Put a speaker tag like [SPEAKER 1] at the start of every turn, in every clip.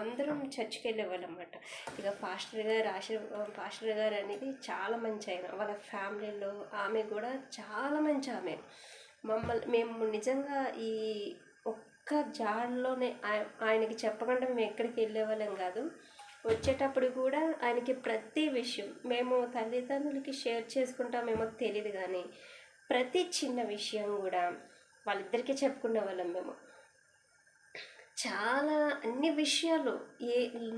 [SPEAKER 1] అందరం చర్చికి వెళ్ళేవాళ్ళు అనమాట ఇక పాస్టర్ గారు ఆశ పాస్టర్ గారు అనేది చాలా మంచి ఆయన. వాళ్ళ ఫ్యామిలీలో ఆమె కూడా చాలా మంచి ఆమె. మమ్మల్ని మేము నిజంగా ఈ ఒక్క జాడలోనే ఆయనకి చెప్పకుండా మేము ఎక్కడికి వెళ్ళేవాళ్ళం కాదు. వచ్చేటప్పుడు కూడా ఆయనకి ప్రతి విషయం మేము తల్లిదండ్రులకి షేర్ చేసుకుంటామేమో తెలియదు కానీ ప్రతి చిన్న విషయం కూడా వాళ్ళిద్దరికీ చెప్పుకునే వాళ్ళం మేము. చాలా అన్ని విషయాలు ఏ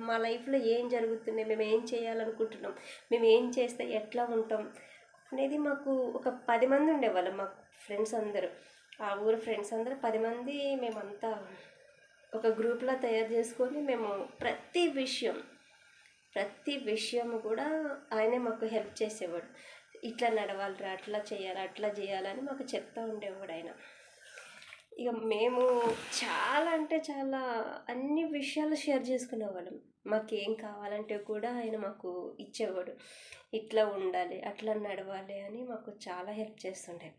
[SPEAKER 1] మా లైఫ్లో ఏం జరుగుతున్నాయి మేము ఏం చేయాలనుకుంటున్నాం మేము ఏం చేస్తే ఎట్లా ఉంటాం అనేది మాకు ఒక పది మంది ఉండేవాళ్ళం మా ఫ్రెండ్స్ అందరూ. ఆ ఊరు ఫ్రెండ్స్ అందరూ పది మంది మేమంతా ఒక గ్రూప్లో తయారు చేసుకొని మేము ప్రతి విషయం ప్రతి విషయం కూడా ఆయనే మాకు హెల్ప్ చేసేవాడు. ఇట్లా నడవాలిరా అట్లా చేయాలి అట్లా చేయాలని మాకు చెప్తూ ఉండేవాడు ఆయన. ఇక మేము చాలా అంటే చాలా అన్ని విషయాలు షేర్ చేసుకునేవాళ్ళం. మాకేం కావాలంటే కూడా ఆయన మాకు ఇచ్చేవాడు. ఇట్లా ఉండాలి అట్లా నడవాలి అని మాకు చాలా హెల్ప్ చేస్తుండే.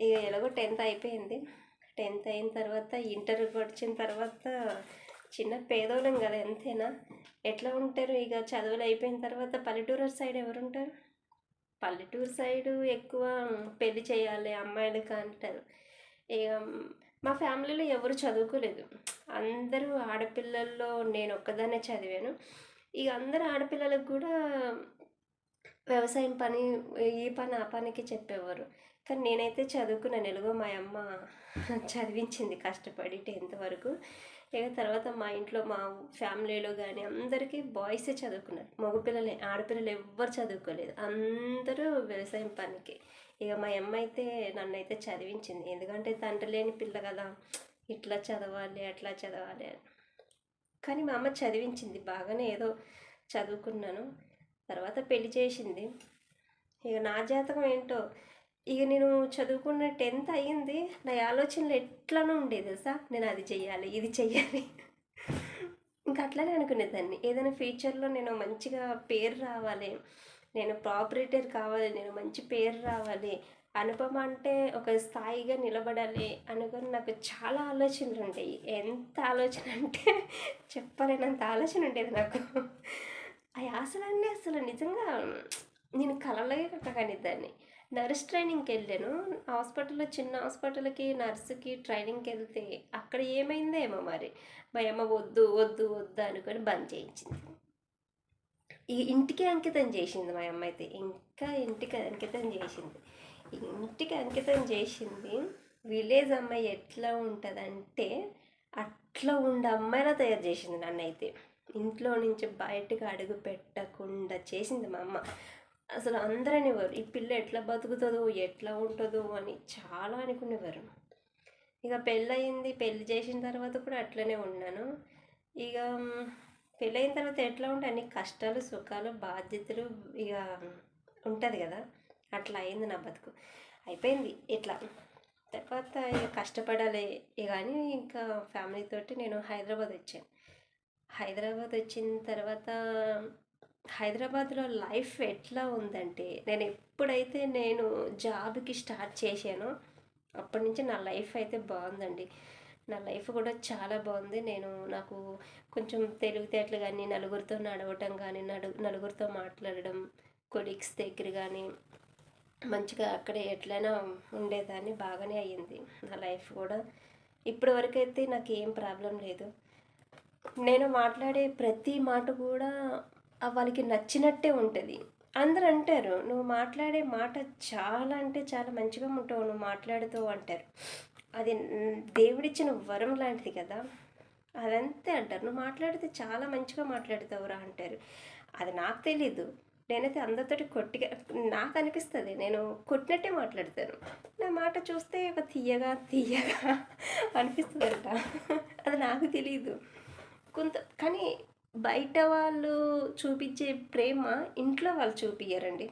[SPEAKER 1] ఇక ఎలాగో టెన్త్ అయిపోయింది. టెన్త్ అయిన తర్వాత ఇంటర్ వచ్చిన తర్వాత చిన్న పేదోళ్ళం కదా ఎంతైనా. ఎట్లా ఉంటారు? ఇక చదువులు అయిపోయిన తర్వాత పల్లెటూరు సైడ్ ఎవరు ఉంటారు పల్లెటూరు సైడు ఎక్కువ పెళ్ళి చేయాలి అమ్మాయిలకి అంటారు. మా ఫ్యామిలీలో ఎవరు చదువుకోలేదు. అందరూ ఆడపిల్లల్లో నేను ఒక్కదాన్నే చదివాను. ఇక అందరు ఆడపిల్లలకు కూడా వ్యవసాయం పని ఈ పని ఆ పనికి చెప్పేవారు. కానీ నేనైతే చదువుకున్నాను. ఎలాగో మా అమ్మ చదివించింది కష్టపడి టెన్త్ వరకు. ఇక తర్వాత మా ఇంట్లో మా ఫ్యామిలీలో కానీ అందరికీ బాయ్సే చదువుకున్నారు. మగపిల్లలే ఆడపిల్లలు ఎవ్వరు చదువుకోలేదు. అందరూ వ్యవసాయం పనికి. ఇక మా అమ్మ అయితే నన్ను అయితే చదివించింది. ఎందుకంటే తండ్రి లేని పిల్ల కదా. ఇట్లా చదవాలి అట్లా చదవాలి అని. కానీ మా అమ్మ చదివించింది. బాగానే ఏదో చదువుకున్నాను. తర్వాత పెళ్ళి చేసింది. ఇక నా జాతకం ఏంటో ఇక నేను చదువుకున్న టెన్త్ అయ్యింది. నా ఆలోచనలు ఎట్లనో ఉండేది తెలుసా? నేను అది చెయ్యాలి ఇది చెయ్యాలి. ఇంకా అట్లానే అనుకునేదాన్ని ఏదైనా ఫ్యూచర్లో నేను మంచిగా పేరు రావాలి నేను ప్రాపరేటర్ కావాలి నేను మంచి పేరు రావాలి అనుపమ అంటే ఒక స్థాయిగా నిలబడాలి అనుకుని నాకు చాలా ఆలోచనలు ఉంటాయి ఎంత ఆలోచన అంటే చెప్పలేనంత ఆలోచన ఉండేది నాకు. ఆ ఆశలన్నీ అసలు నిజంగా నేను కలలగే దాన్ని నర్స్ ట్రైనింగ్కి వెళ్ళాను హాస్పిటల్లో చిన్న హాస్పిటల్కి నర్సుకి ట్రైనింగ్కి వెళ్తే అక్కడ ఏమైందేమో మరి? మా అమ్మ వద్దు వద్దు వద్దు అనుకొని బంద్ చేయించింది. ఈ ఇంటికి అంకితం చేసింది మా అమ్మ అయితే. ఇంకా ఇంటికి అంకితం చేసింది. ఇంటికి అంకితం చేసింది. విలేజ్ అమ్మాయి ఎట్లా ఉంటుందంటే అట్లా ఉండే అమ్మాయిలా తయారు చేసింది నన్ను అయితే ఇంట్లో నుంచి బయటకు అడుగు పెట్టకుండా చేసింది మా అమ్మ. అసలు అందరూ అనేవారు ఈ పిల్ల ఎట్లా బతుకుతుందో ఎట్లా ఉంటుందో అని చాలా అనుకునేవారు. ఇక పెళ్ళయింది పెళ్ళి చేసిన తర్వాత కూడా అట్లనే ఉన్నాను. ఇక పెళ్ళయిన తర్వాత ఎట్లా ఉంటే అన్ని కష్టాలు సుఖాలు బాధ్యతలు ఇక ఉంటుంది కదా. అట్లా అయింది నా బతుకు. అయిపోయింది ఇట్లా. తర్వాత ఇక కష్టపడాలి కానీ ఇంకా ఫ్యామిలీతో నేను హైదరాబాద్ వచ్చాను. హైదరాబాద్ వచ్చిన తర్వాత హైదరాబాద్లో లైఫ్ ఎట్లా ఉందంటే నేను ఎప్పుడైతే నేను జాబ్కి స్టార్ట్ చేశానో అప్పటి నుంచి నా లైఫ్ అయితే బాగుందండి. నా లైఫ్ కూడా చాలా బాగుంది. నేను నాకు కొంచెం తెలివితేటలు కానీ నలుగురితో నడవటం కానీ నడు నలుగురితో మాట్లాడడం కొలీగ్స్ దగ్గర కానీ మంచిగా అక్కడే ఎట్లయినా ఉండేదాన్ని బాగానే అయ్యింది. నా లైఫ్ కూడా ఇప్పటి వరకు అయితే నాకు ఏం ప్రాబ్లం లేదు. నేను మాట్లాడే ప్రతి మాట కూడా వాళ్ళకి నచ్చినట్టే ఉంటుంది. అందరు అంటారు నువ్వు మాట్లాడే మాట చాలా అంటే చాలా మంచిగా ఉంటావు నువ్వు మాట్లాడుతూ అంటారు. అది దేవుడిచ్చిన వరం లాంటిది కదా. అదంతే అంటారు. నువ్వు మాట్లాడితే చాలా మంచిగా మాట్లాడుతావురా అంటారు. అది నాకు తెలీదు. నేనైతే అందరితోటి కొట్టిగా నాకు అనిపిస్తుంది. నేను కొట్టినట్టే మాట్లాడతాను. నా మాట చూస్తే ఒక తీయగా తీయగా అనిపిస్తుందంట. అది నాకు తెలియదు కొంత కానీ బయట వాళ్ళు చూపించే ప్రేమ ఇంట్లో వాళ్ళు చూపించారండి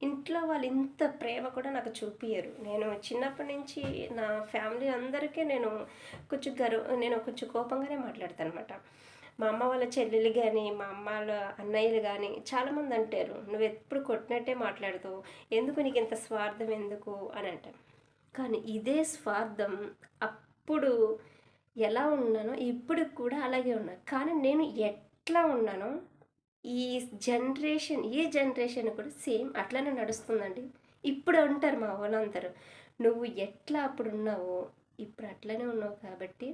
[SPEAKER 1] ఇంట్లో వాళ్ళు ఇంత ప్రేమ కూడా నాకు చూపించరు నేను చిన్నప్పటి నుంచి నా ఫ్యామిలీ అందరికీ నేను కొంచెం గర్వ నేను కొంచెం కోపంగానే మాట్లాడతాను అనమాట మా అమ్మ వాళ్ళ చెల్లెలు కానీ మా అమ్మ వాళ్ళ అన్నయ్యలు కానీ చాలామంది అంటారు నువ్వు ఎప్పుడు కొట్టినట్టే మాట్లాడుతావు ఎందుకు నీకు ఇంత స్వార్థం ఎందుకు? అని అంటాం కానీ ఇదే స్వార్థం అప్పుడు ఎలా ఉన్నానో ఇప్పుడు కూడా అలాగే ఉన్నాను. కానీ నేను ఎట్లా ఉన్నానో ఈ జనరేషన్ ఈ జనరేషన్ కూడా సేమ్ అట్లనే నడుస్తుందండి. ఇప్పుడు ఉంటారు మా వాళ్ళందరూ నువ్వు ఎట్లా అప్పుడు ఉన్నావో ఇప్పుడు అట్లనే ఉన్నావు కాబట్టి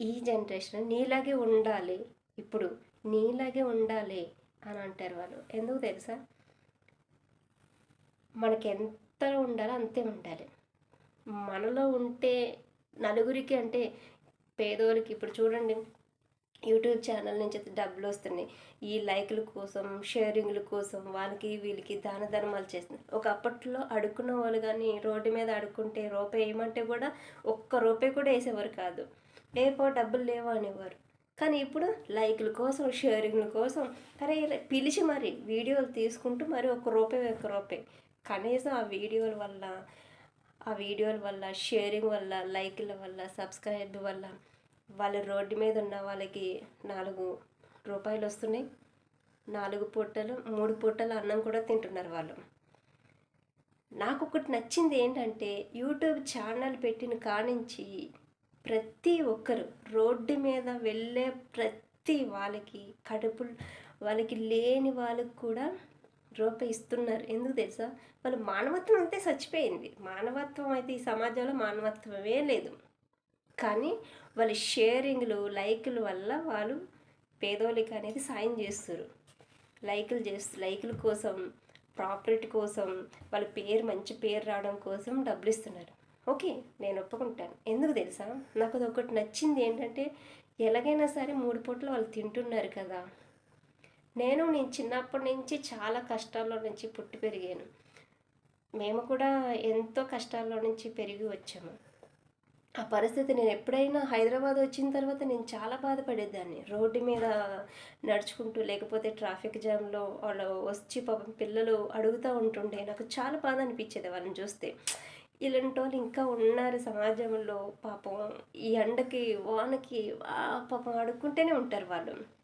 [SPEAKER 1] ఈ జనరేషన్ నీలాగే ఉండాలి ఇప్పుడు నీలాగే ఉండాలి అని అంటారు వాళ్ళు. ఎందుకు తెలుసా? మనకి ఎంత ఉండాలో అంతే ఉండాలి. మనలో ఉంటే నలుగురికి అంటే పేదోళ్ళకి ఇప్పుడు చూడండి యూట్యూబ్ ఛానల్ నుంచి అయితే డబ్బులు వస్తున్నాయి. ఈ లైక్ల కోసం షేరింగ్ల కోసం వాళ్ళకి వీళ్ళకి దాన ధర్మాలు చేస్తున్నారు. ఒక అప్పట్లో అడుక్కున్న వాళ్ళు కానీ రోడ్డు మీద అడుక్కుంటే రూపాయి వేయమంటే కూడా ఒక్క రూపాయి కూడా వేసేవారు కాదు. లేపో డబ్బులు లేవు అనేవారు. కానీ ఇప్పుడు లైకుల కోసం షేరింగ్ల కోసం కానీ పిలిచి మరి వీడియోలు తీసుకుంటూ మరి ఒక రూపాయి ఒక రూపాయి. కనీసం ఆ వీడియోల వల్ల ఆ వీడియోల వల్ల షేరింగ్ వల్ల లైక్ల వల్ల సబ్స్క్రైబ్ వల్ల వాళ్ళ రోడ్డు మీద ఉన్న వాళ్ళకి నాలుగు రూపాయలు వస్తున్నాయి. నాలుగు పూటలు మూడు పూటలు అన్నం కూడా తింటున్నారు వాళ్ళు. నాకు ఒకటి నచ్చింది ఏంటంటే యూట్యూబ్ ఛానల్ పెట్టిన కానించి ప్రతి ఒక్కరు రోడ్డు మీద వెళ్ళే ప్రతి వాళ్ళకి కడుపు వాళ్ళకి లేని వాళ్ళకి కూడా రూపాయి ఇస్తున్నారు. ఎందుకు తెలుసా? వాళ్ళు మానవత్వం అంతే చచ్చిపోయింది. మానవత్వం అయితే ఈ సమాజంలో మానవత్వమే లేదు. కానీ వాళ్ళ షేరింగ్లు లైకుల వల్ల వాళ్ళు పేదోళ్ళకి అనేది సాయం చేస్తారు లైకులు చేస్తు లైకుల కోసం ప్రాపర్టీ కోసం వాళ్ళ పేరు మంచి పేరు రావడం కోసం డబ్బులు ఇస్తున్నారు. ఓకే నేను ఒప్పుకుంటాను. ఎందుకు తెలుసా? నాకు అది ఒకటి నచ్చింది ఏంటంటే ఎలాగైనా సరే మూడు పూటలు వాళ్ళు తింటున్నారు కదా. నేను నేను చిన్నప్పటి నుంచి చాలా కష్టాల్లో నుంచి పుట్టి పెరిగాను. మేము కూడా ఎంతో కష్టాల్లో నుంచి పెరిగి వచ్చాము. ఆ పరిస్థితి నేను ఎప్పుడైనా హైదరాబాద్ వచ్చిన తర్వాత నేను చాలా బాధపడేదాన్ని. రోడ్డు మీద నడుచుకుంటూ లేకపోతే ట్రాఫిక్ జామ్లో వాళ్ళు వచ్చి పాపం పిల్లలు అడుగుతూ ఉంటుండే. నాకు చాలా బాధ అనిపించేది వాళ్ళని చూస్తే. ఇలాంటి వాళ్ళు ఇంకా ఉన్నారు సమాజంలో. పాపం ఈ ఎండకి వానకి ఆ పాపం అడుక్కుంటూనే ఉంటారు వాళ్ళు.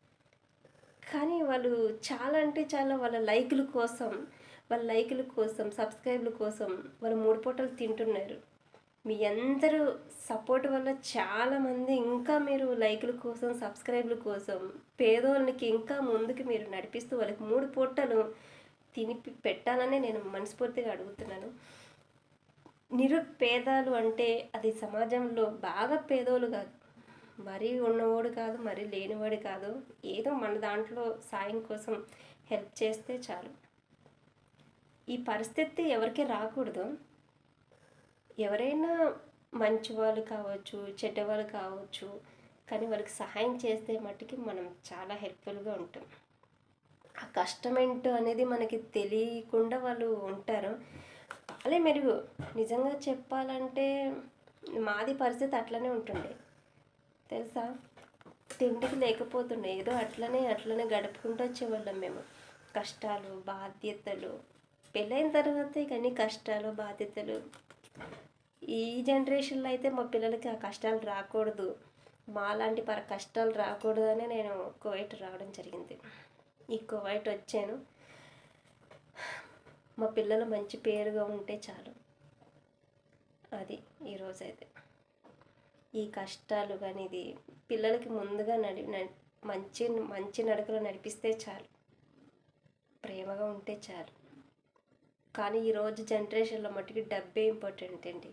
[SPEAKER 1] కానీ వాళ్ళు చాలా అంటే చాలా వాళ్ళ లైకుల కోసం వాళ్ళ లైకుల కోసం సబ్స్క్రైబ్ల కోసం వాళ్ళు మూడు పూటలు తింటున్నారు. మీ అందరూ సపోర్ట్ వల్ల చాలామంది ఇంకా మీరు లైకుల కోసం సబ్స్క్రైబ్ల కోసం పేదోళ్ళకి ఇంకా ముందుకు మీరు నడిపిస్తూ వాళ్ళకి మూడు పూటలు తిని పెట్టాలని నేను మనస్ఫూర్తిగా అడుగుతున్నాను. నిరుపేదాలు అంటే అది సమాజంలో బాగా పేదోళ్ళు కాదు మరీ ఉన్నవాడు కాదు మరీ లేనివాడు కాదు. ఏదో మన దాంట్లో సాయం కోసం హెల్ప్ చేస్తే చాలు. ఈ పరిస్థితి ఎవరికి రాకూడదు. ఎవరైనా మంచి వాళ్ళు కావచ్చు చెడ్డవాళ్ళు కావచ్చు కానీ వాళ్ళకి సహాయం చేస్తే మట్టుకి మనం చాలా హెల్ప్ఫుల్గా ఉంటాం. ఆ కష్టం ఏంటో అనేది మనకి తెలియకుండా వాళ్ళు ఉంటారు. వాళ్ళే మెరుగు. నిజంగా చెప్పాలంటే మాది పరిస్థితి అట్లనే ఉంటుండే. తెలుసా? తిండికి లేకపోతుండే. ఏదో అట్లనే అట్లనే గడుపుకుంటూ వచ్చేవాళ్ళం మేము. కష్టాలు బాధ్యతలు. పెళ్ళైన తర్వాత ఇక అన్ని కష్టాలు బాధ్యతలు. ఈ జనరేషన్లో అయితే మా పిల్లలకి ఆ కష్టాలు రాకూడదు. మాలాంటి పర కష్టాలు రాకూడదనే నేను కువైట్ రావడం జరిగింది. ఈ కువైట్ వచ్చాను. మా పిల్లలు మంచి పేరుగా ఉంటే చాలు. అది ఈరోజైతే. ఈ కష్టాలు కానీ ఇది పిల్లలకి ముందుగా నడి న- మంచి మంచి నడకలో నడిపిస్తే చాలు. ప్రేమగా ఉంటే చాలు. కానీ ఈరోజు జనరేషన్లో మట్టుకి డబ్బే ఇంపార్టెంట్ అండి.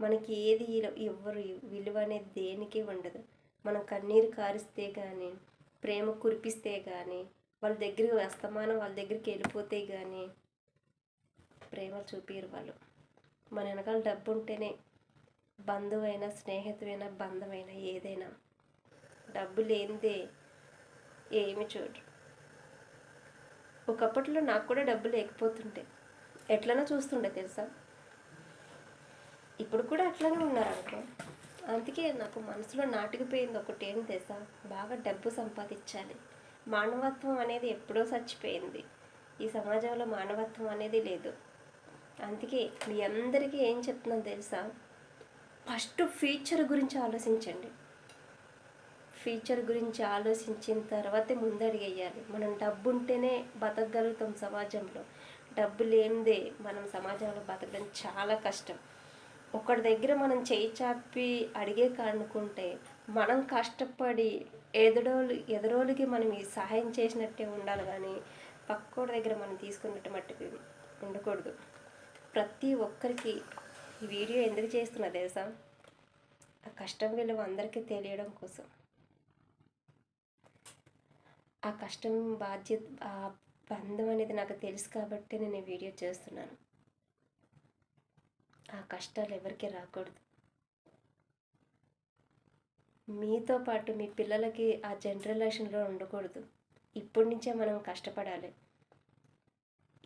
[SPEAKER 1] మనకి ఏది ఎవరు ఇవ్వరు విలువ అనేది దేనికి ఉండదు. మనం కన్నీరు కారిస్తే కానీ ప్రేమ కురిపిస్తే కానీ వాళ్ళ దగ్గరికి అస్తమానం వాళ్ళ దగ్గరికి వెళ్ళిపోతే కానీ ప్రేమ చూపిరు వాళ్ళు. మన వెనకాల డబ్బు ఉంటేనే బంధువైనా స్నేహితుడైనా బంధమైనా ఏదైనా డబ్బు లేనిదే ఏమి చూడరు. ఒకప్పట్లో నాకు కూడా డబ్బు లేకపోతుంటే ఎట్లనో చూస్తుండే తెలుసా? ఇప్పుడు కూడా అట్లనే ఉన్నారు అనుకో అందుకే నాకు మనసులో నాటుకుపోయింది ఒకటి ఏం తెలుసా? బాగా డబ్బు సంపాదించాలి. మానవత్వం అనేది ఎప్పుడో చచ్చిపోయింది. ఈ సమాజంలో మానవత్వం అనేది లేదు. అందుకే మీ అందరికీ ఏం చెప్తున్నాను తెలుసా? ఫస్ట్ ఫ్యూచర్ గురించి ఆలోచించండి. ఫ్యూచర్ గురించి ఆలోచించిన తర్వాతే ముందడిగేయాలి. మనం డబ్బు ఉంటేనే బతకగలుగుతాం సమాజంలో. డబ్బు లేనిదే మనం సమాజంలో బతకడం చాలా కష్టం. ఒకటి దగ్గర మనం చేయి చాపి అడిగే కానుకుంటే మనం కష్టపడి ఎదడోలు ఎదురోళ్ళకి మనం ఈ సహాయం చేసినట్టే ఉండాలి కానీ పక్కోడి దగ్గర మనం తీసుకున్నట్టు మట్టుకు ఉండకూడదు. ప్రతి ఒక్కరికి ఈ వీడియో ఎందుకు చేస్తున్నా తెలుసా? ఆ కష్టం విలువ అందరికీ తెలియడం కోసం. ఆ కష్టం బాధ్యత ఆ బంధం అనేది నాకు తెలుసు కాబట్టి నేను ఈ వీడియో చేస్తున్నాను. ఆ కష్టాలు ఎవరికి రాకూడదు. మీతో పాటు మీ పిల్లలకి ఆ జనరేషన్లో ఉండకూడదు. ఇప్పటి నుంచే మనం కష్టపడాలి.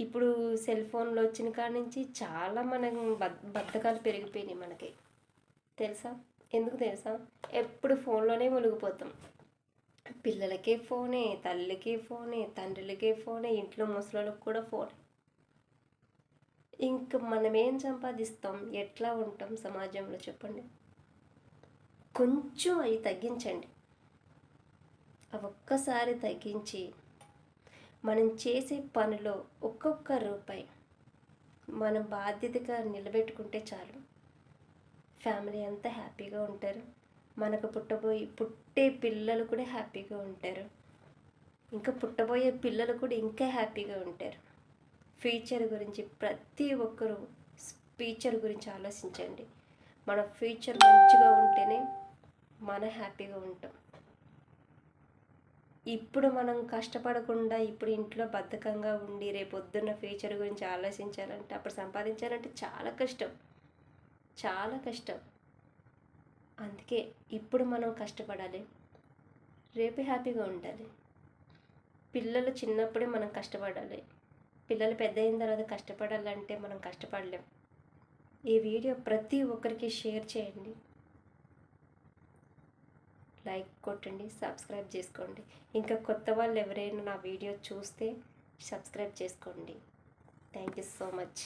[SPEAKER 1] ఇప్పుడు సెల్ ఫోన్లు వచ్చిన కాడ నుంచి చాలా మనం బద్ధకాలు పెరిగిపోయినాయి మనకి. తెలుసా? ఎందుకు తెలుసా? ఎప్పుడు ఫోన్లోనే మునిగిపోతాం. పిల్లలకే ఫోనే తల్లికి ఫోనే తండ్రులకే ఫోనే ఇంట్లో ముసలికి కూడా ఫోన్. ఇంక మనం ఏం సంపాదిస్తాం? ఎట్లా ఉంటాం సమాజంలో చెప్పండి. కొంచెం అవి తగ్గించండి. అవి ఒక్కసారి తగ్గించి మనం చేసే పనిలో ఒక్కొక్క రూపాయి మన బాధ్యతగా నిలబెట్టుకుంటే చాలు. ఫ్యామిలీ అంతా హ్యాపీగా ఉంటారు. మనకు పుట్టబోయి పుట్టే పిల్లలు కూడా హ్యాపీగా ఉంటారు. ఇంకా పుట్టబోయే పిల్లలు కూడా ఇంకా హ్యాపీగా ఉంటారు. ఫ్యూచర్ గురించి ప్రతి ఒక్కరూ ఫ్యూచర్ గురించి ఆలోచించండి. మన ఫ్యూచర్ మంచిగా ఉంటేనే మన హ్యాపీగా ఉంటాం. ఇప్పుడు మనం కష్టపడకుండా ఇప్పుడు ఇంట్లో బద్ధకంగా ఉండి రేపొద్దున్న ఫ్యూచర్ గురించి ఆలోచించాలంటే అప్పుడు సంపాదించాలంటే చాలా కష్టం. చాలా కష్టం. అందుకే ఇప్పుడు మనం కష్టపడాలి. రేపు హ్యాపీగా ఉండాలి. పిల్లలు చిన్నప్పుడే మనం కష్టపడాలి. పిల్లలు పెద్ద అయిన తర్వాత కష్టపడాలంటే మనం కష్టపడలేం. ఈ వీడియో ప్రతి ఒక్కరికి షేర్ చేయండి. లైక్ కొట్టండి సబ్స్క్రైబ్ చేసుకోండి. ఇంకా కొత్త వాళ్ళు ఎవరైనా నా వీడియో చూస్తే సబ్స్క్రైబ్ చేసుకోండి. Thank you so much.